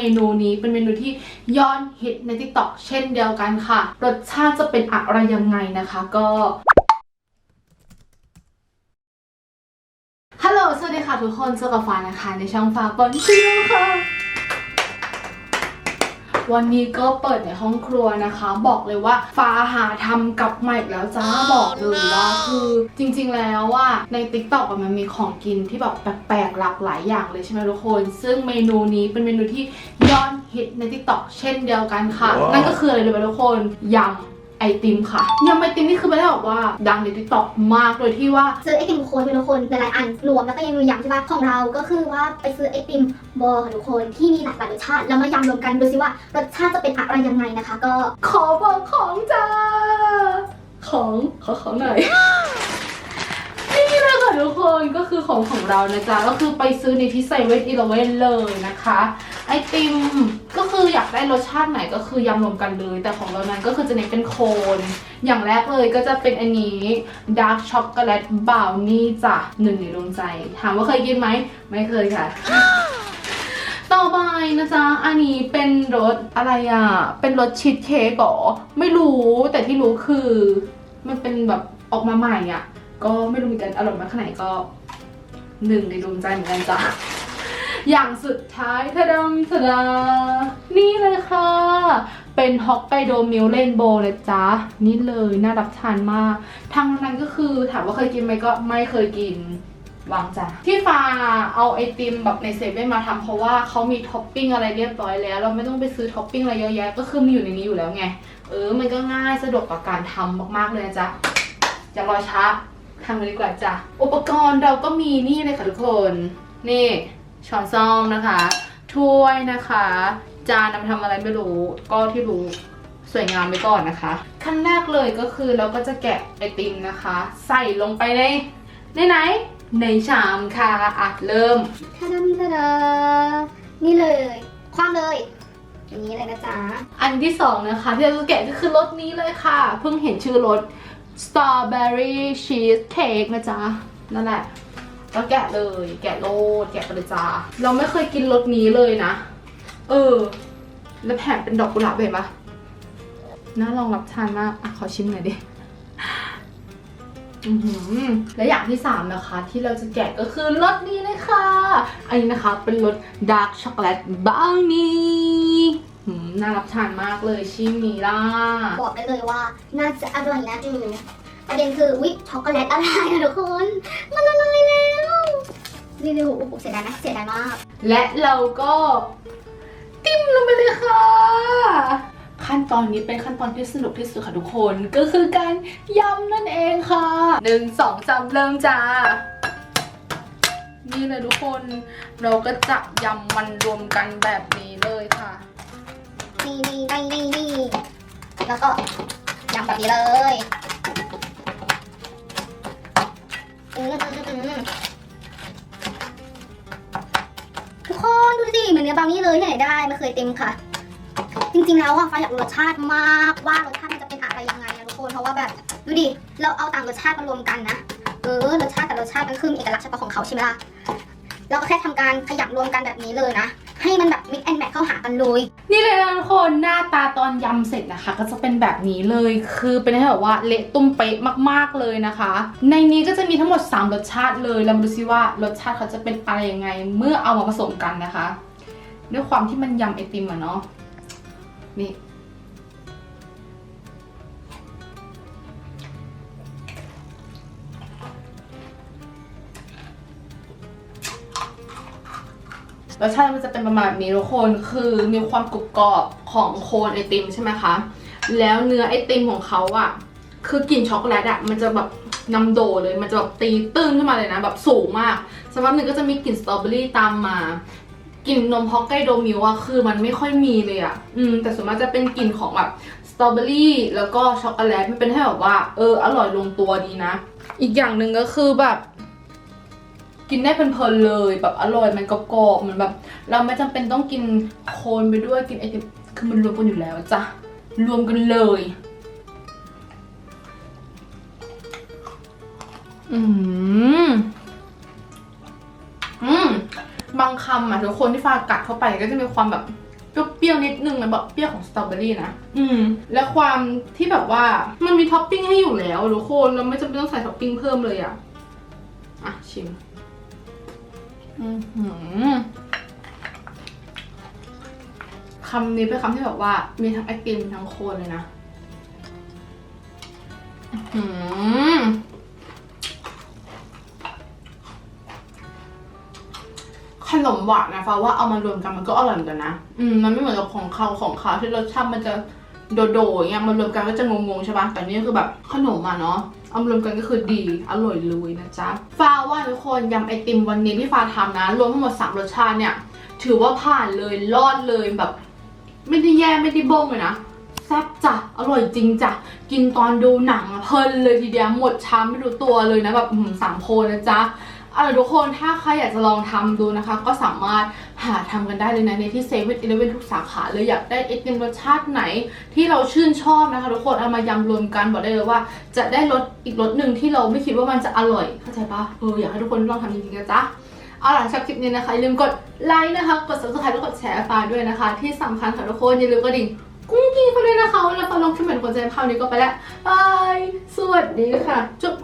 มนูนี้เป็นเมนูที่ยอดฮิตใน t ิ k t o k เช่นเดียวกันค่ะ รสชาติจะเป็นอะไรยังไงนะคะก็ฮัลโหลสวัสดีค่ะทุกคนเจอกับฟ้านะคะ ในช่องฟ้าบนชิวค่ะ วันนี้ก็เปิดในห้องครัวนะคะ บอกเลยว่าฟ้าหาทำกับใหม่อีกแล้วจ้าบอกเลยว่าคือจริงๆแล้วว่าใน t ิ k t o k มันมีของกินที่แบบแปลกๆหลากหลายอย่างเลยใช่ไหมทุกคน ซึ่งเมนูนี้เป็นเมนูที่ยอดฮิตใน t ิ k t o k เช่นเดียวกันค่ะ นั่นก็คืออะไรรู้ไหมทุกคนยำ ไอติมค่ะยำไอติมนี่คือไม่ได้บอกว่าดังใน t ิ k t o k มากโดยที่ว่า ซื้อไอติมโคนเป็นทุกคนหลายๆอันรวมแล้วก็ยังมียำใช่ปะของเราก็คือว่าไปซื้อไอติมบอค่ะทุกคนที่มีหลากหลายรสชาติแล้วมายำรวมกันดูสิว่ารสชาติจะเป็นอะไรยังไงนะคะ ก็ขอบอกของจ้าของขอของหน่อย ทุกคนก็คือของของเรานะจ๊ะก็คือไปซื้อในที่เซเว่นอีเลเว่นเลยนะคะ ไอติมก็คืออยากได้รสชาติไหนก็คือยำรวมกันเลย แต่ของเรานั้นก็คือจะเน้นเป็นโคน อย่างแรกเลยก็จะเป็นอันนี้ดาร์กช็อกโกแลตบราวนี่จ้ะหนึ่งในดวงใจ ถามว่าเคยกินไหม ไม่เคยค่ะ ต่อไปนะจ๊ะ อันนี้เป็นรสอะไรอะ เป็นรสชีสเค้กเหรอไม่รู้แต่ที่รู้คือ มันเป็นแบบออกมาใหม่อะ ก็ไม่รู้เหมือนกันอร่อยมากขนาดไหนก็หนึ่งในดวงใจเหมือนกันจ้ะ อย่างสุดท้ายทะดมทะดา นี่เลยค่ะ เป็นฮอกไกโดมิลเลนโบนะจ๊ะนี่เลยน่ารับทานมาก ทางนั้นก็คือถามว่าเคยกินไหมก็ไม่เคยกินวางจ้ะที่ฟ้าเอาไอติมแบบในเซเว่นมาทำเพราะว่าเขามีท็อปปิ้งอะไรเรียบร้อยแล้ว เราไม่ต้องไปซื้อท็อปปิ้งอะไรเยอะแยะก็คือมีอยู่ในนี้อยู่แล้วไง เออ มันก็ง่ายสะดวกต่อการทำมากๆเลยนะจ๊ะอย่ารอช้าำกันดีกว่าจ้ะ อุปกรณ์เราก็มีนี่เลยค่ะทุกคน นี่ช้อนซ่อมนะคะ ถ้วยนะคะ จานนำทำอะไรไม่รู้ ก็ที่รู้สวยงามไปก่อนนะคะ ขั้นแรกเลยก็คือเราก็จะแกะไอติมนะคะ ใส่ลงไปในในไหน ในชามค่ะอะเริ่มทะดมทะดานี่เลย คว่ำเลย อย่างนี้เลยนะจ๊ะ อันที่สองนะคะที่เราจะแกะก็คือรสนี้เลยค่ะ เพิ่งเห็นชื่อร ส strawberry cheesecake นะจ๊ะ นั่นแหละก็แกะเลย แกะโลดแกะไปเลยจ้าเราไม่เคยกินรสนี้เลยนะ เออ แล้วแผ่นเป็นดอกกุหลาบเห็นปะน่าลองรับทานมากอะขอชิมหน่อยดิอือหือและอย่างที่ 3 นะคะ ที่เราจะแกะก็คือรสนี้เลยค่ะ อันนี้นะคะเป็นรสดาร์กช็อกโกแลตบราวนี่ หืมน่ารับทานมากเลยชิมนี้ล่ะบอกได้เลยว่า น่าจะอร่อยนะอืมประเด็นคือวิช็อกโกแลตอะไรอะทุกคน มันละลายแล้วนี่ดูโอ้โหเสียดายนะเสียดายมาก และเราก็ติ้มลงไปเลยค่ะ ขั้นตอนนี้เป็นขั้นตอนที่สนุกที่สุดค่ะทุกคนก็คือการยำนั่นเองค่ะหนึ่งสองสามเริ่มจ้านี่เลยทุกคน เราก็จะยำมันรวมกันแบบนี้เลยค่ะ นี่นี่นี่นี่นี่แล้วก็ยำแบบนี้เลยทุกคนดูสิเหมือนเนื้อบาวนี่เลยที่ไหนได้ไม่เคยเต็มค่ะ จริงๆแล้วอะฟ้าอยากรสชาติมากว่ารสชาติมันจะเป็นอะไรยังไงนะทุกคนเพราะว่าแบบดูดิเราเอาต่างรสชาติมารวมกันนะเออรสชาติแต่รสชาติมันคือเอกลักษณ์เฉพาะของเขาใช่ไหมล่ะเราก็แค่ทำการขยำรวมกันแบบนี้เลยนะ ให้มันแบบมิกแอนแมทเข้าหากันเลย นี่เลยนะทุกคนหน้าตาตอนยำเสร็จนะคะ ก็จะเป็นแบบนี้เลยคือเป็นให้แบบว่าเละตุ้มเป๊ะมากๆเลยนะคะ ในนี้ก็จะมีทั้งหมด 3 รสชาติเลยเรามาดูซิว่ารสชาติเขาจะเป็นอะไรยังไง เมื่อเอามาผสมกันนะคะ ด้วยความที่มันยำไอติมอะเนาะนี่ รสชาติมันจะเป็นประมาณแบบนี้ทุกคนคือมีความกรุบกรอบของโคนไอติมใช่ไหมคะ แล้วเนื้อไอติมของเขาอะคือกลิ่นช็อกโกแลตอะมันจะแบบนำโดเลยมันจะแบบตีตื้นขึ้นมาเลยนะ แบบสูงมากสักพักหนึ่งก็จะมีกลิ่นสตรอเบอรี่ตามมากลิ่นนมฮอกไกโดมิลอะคือมันไม่ค่อยมีเลยอะอืม แต่ส่วนมากจะเป็นกลิ่นของแบบสตรอเบอรี่แล้วก็ช็อกโกแลตมันเป็นให้แบบว่า เอออร่อยลงตัวดีนะ อีกอย่างหนึ่งก็คือแบบ กินได้เพลินๆเลยแบบอร่อยมันกรอบๆเหมือนแบบ เราไม่จำเป็นต้องกินโคนไปด้วยกินไอติมคือมันรวมกันอยู่แล้วจ้ะรวมกันเลย อืมอืมบางคำอะทุกคนที่ฟากัดเข้าไปก็จะมีความแบบเปรี้ยวๆนิดนึงนะแบบเปรี้ยวของสตรอเบอรี่นะ อืม และความที่แบบว่ามันมีท็อปปิ้งให้อยู่แล้วทุกคนเราไม่จำเป็นต้องใส่ท็อปปิ้งเพิ่มเลยอะอะชิม อือหือคำนี้เป็นคำที่แบบว่า มีทั้งไอติมทั้งโคนเลยนะอื้อหือขนมหวานนะฟ้าว่าเอามารวมกันมันก็อร่อยเหมือนกันนะ อืมมันไม่เหมือนกับของเขาของเขาที่รสชาติมันจะโดโดๆอย่างเงี้ยมันรวมกันก็จะงงๆใช่ปะแต่นี่คือแบบขนมอะเนาะ เอารวมกันก็คือดี อร่อยเลยนะจ๊ะ ฟ้าว่าทุกคนยำไอติมวันนี้ที่ฟ้าทำนะ รวมทั้งหมดสามรสชาติเนี่ย ถือว่าผ่านเลย รอดเลยแบบ ไม่ได้แย่ไม่ได้บ้งเลยนะ แซ่บจ้ะ อร่อยจริงจ้ะ กินตอนดูหนังเพลินเลยทีเดียว หมดชามไม่รู้ตัวเลยนะแบบอื้อหือสามโคนนะจ๊ะเอาล่ะทุกคนถ้าใครอยากจะลองทำดูนะคะ ก็สามารถ หาทำกันได้เลยนะในที่เซเว่นอีเลฟเว่นทุกสาขาเลยอยากได้ไอติมรสชาติไหนที่เราชื่นชอบนะคะทุกคนเอามายำรวมกันบอกได้เลยว่า จะได้รสอีกรสหนึ่งที่เราไม่คิดว่ามันจะอร่อยเข้าใจปะเอออยากให้ทุกคนลองทำจริงๆนะจ๊ะเอาล่ะชอบคลิปนี้นะคะอย่าลืมกดไลค์นะคะกด subscribe และกดแชร์ฟ้าด้วยนะคะ ที่สำคัญค่ะทุกคนอย่าลืมกระดิ่งกุ้งกิ้งไปเลยนะคะแล้วฟ้าลงคลิปเหมือนคนใจภาพนี้ก็ไปแล้วบายสวัสดีค่ะจุ๊บ